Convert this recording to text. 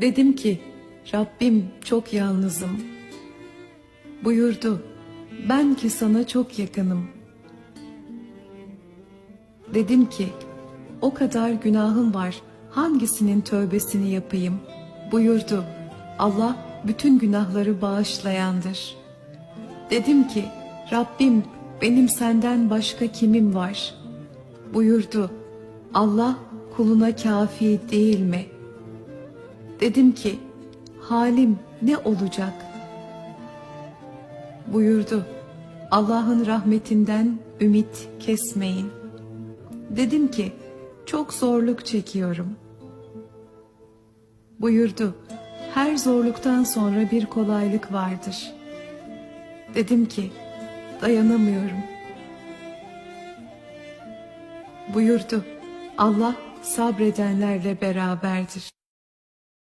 Dedim ki Rabbim çok yalnızım. Buyurdu ben ki sana çok yakınım. Dedim ki o kadar günahım var hangisinin tövbesini yapayım? Buyurdu Allah bütün günahları bağışlayandır. Dedim ki Rabbim benim senden başka kimim var? Buyurdu Allah kuluna kafi değil mi? Dedim ki halim ne olacak? Buyurdu Allah'ın rahmetinden ümit kesmeyin. Dedim ki çok zorluk çekiyorum. Buyurdu her zorluktan sonra bir kolaylık vardır. Dedim ki dayanamıyorum. Buyurdu Allah sabredenlerle beraberdir.